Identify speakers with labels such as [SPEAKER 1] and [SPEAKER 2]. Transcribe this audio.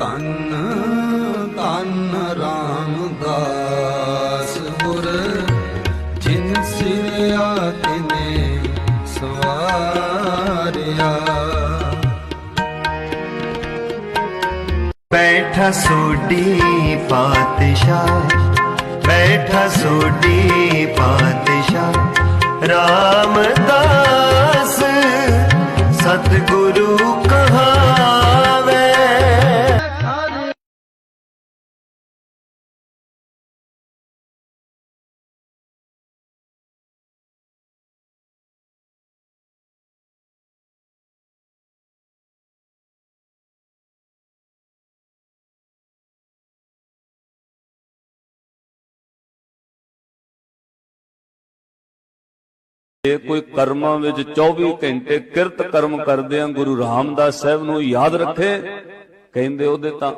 [SPEAKER 1] ਤਨ ਤਨ ਰਾਮਦਾਸ ਗੁਰ, ਜਿਨ ਸਿਰਿਆ ਤਿਨੇ ਸਵਾਰਿਆ।
[SPEAKER 2] ਬੈਠਾ ਸੋਢੀ ਪਾਤਸ਼ਾਹ, ਬੈਠਾ ਸੋਢੀ ਪਾਤਸ਼ਾਹ, ਰਾਮਦਾਸ ਸਤਿਗੁਰੂ ਕਹਾ
[SPEAKER 3] ਜੇ ਕੋਈ ਕਰਮਾਂ ਵਿੱਚ 24 ਘੰਟੇ ਕਿਰਤ ਕਰਮ ਕਰਦੇ ਆ, ਗੁਰੂ ਰਾਮਦਾਸ ਸਾਹਿਬ ਨੂੰ ਯਾਦ ਰੱਖੇ, ਕਹਿੰਦੇ ਉਹਦੇ ਤਾਂ